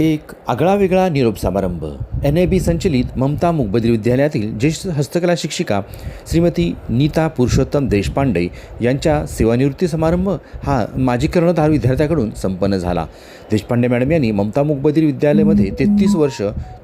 एक आगळावेगळा निरोप समारंभ. एन ए बी संचलित ममता मुकबधीर विद्यालयातील ज्येष्ठ हस्तकला शिक्षिका श्रीमती नीता पुरुषोत्तम देशपांडे यांच्या सेवानिवृत्ती समारंभ हा माजी कर्णधार विद्यार्थ्याकडून संपन्न झाला. देशपांडे मॅडम यांनी ममता मुकबधीर विद्यालयामध्ये तेहतीस वर्ष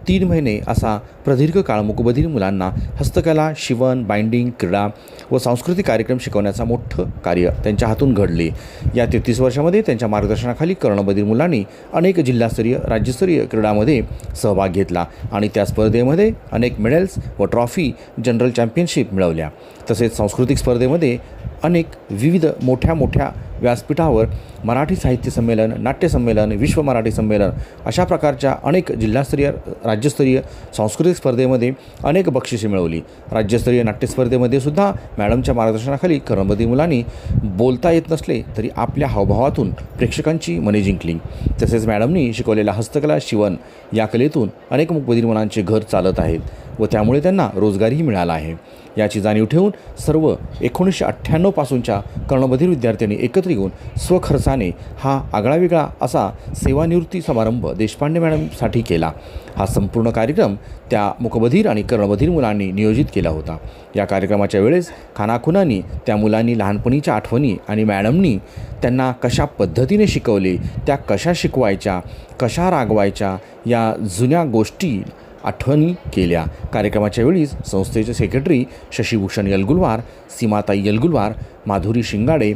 तीन महिने असा प्रदीर्घ काळ मुकबधीर मुलांना हस्तकला शिवण बाइंडिंग क्रीडा व सांस्कृतिक कार्यक्रम शिकवण्याचा मोठं कार्य त्यांच्या हातून घडले. या तेहतीस वर्षामध्ये त्यांच्या मार्गदर्शनाखाली कर्णबधीर मुलांनी अनेक जिल्हास्तरीय राज्यस्तरीय क्रीडामध्ये सहभाग घेतला आणि त्या स्पर्धेमध्ये अनेक मेडल्स व ट्रॉफी जनरल चॅम्पियनशिप मिळवल्या. तसेच सांस्कृतिक स्पर्धेमध्ये अनेक विविध मोठ्या मोठ्या व्यासपीठावर मराठी साहित्य संमेलन नाट्यसंमेलन विश्व मराठी संमेलन अशा प्रकारच्या अनेक जिल्हास्तरीय राज्यस्तरीय सांस्कृतिक स्पर्धेमध्ये अनेक बक्षिसे मिळवली. राज्यस्तरीय नाट्यस्पर्धेमध्ये सुद्धा मॅडमच्या मार्गदर्शनाखाली करमबदी मुलांनी बोलता येत नसले तरी आपल्या हावभावातून प्रेक्षकांची मने जिंकली. तसेच मॅडमनी शिकवलेल्या हस्तकला शिवण या कलेतून अनेक मुकबधीर मुलांचे घर चालत आहेत. व त्यामुळे त्यांना रोजगारही मिळाला आहे. याची जाणीव ठेवून सर्व एकोणीसशे अठ्ठ्याण्णवपासूनच्या कर्णबधीर विद्यार्थ्यांनी एकत्र येऊन स्वखर्चाने हा आगळावेगळा असा सेवानिवृत्ती समारंभ देशपांडे मॅडमसाठी केला. हा संपूर्ण कार्यक्रम त्या मुकबधीर आणि कर्णबधीर मुलांनी नियोजित केला होता. या कार्यक्रमाच्या वेळेस खानाखुनांनी त्या मुलांनी लहानपणीच्या आठवणी आणि मॅडमनी त्यांना कशा पद्धतीने शिकवले त्या कशा शिकवायच्या कशा रागवायच्या या जुन्या गोष्टी आठवणी केल्या. कार्यक्रमाच्या वेळीच संस्थेचे सेक्रेटरी शशीभूषण यलगुलवार सीमाताई यलगुलवार माधुरी शिंगाडे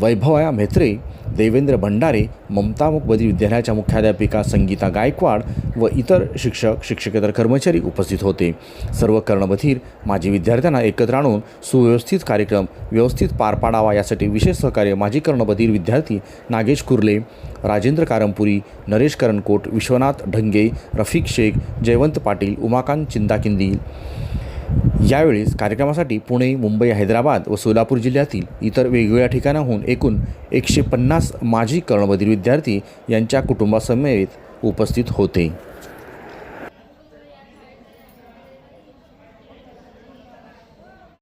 वैभवया म्हेत्रे देवेंद्र भंडारे ममता मुखबदी विद्यालयाच्या मुख्याध्यापिका संगीता गायकवाड व इतर शिक्षक शिक्षकेतर कर्मचारी उपस्थित होते. सर्व कर्णबधीर माजी विद्यार्थ्यांना एकत्र आणून सुव्यवस्थित कार्यक्रम व्यवस्थित पार पाडावा यासाठी विशेष सहकार्य माजी कर्णबधीर विद्यार्थी नागेश कुर्ले राजेंद्र कारंपुरी नरेश करणकोट विश्वनाथ ढंगे रफिक शेख जयवंत पाटील उमाकांत चिंदाकिंदी यावेळेस कार्यक्रमासाठी पुणे मुंबई हैदराबाद व सोलापूर जिल्ह्यातील इतर वेगवेगळ्या ठिकाणाहून एकूण एकशे पन्नास माजी कर्णबधीर विद्यार्थी यांच्या कुटुंबासमेत उपस्थित होते.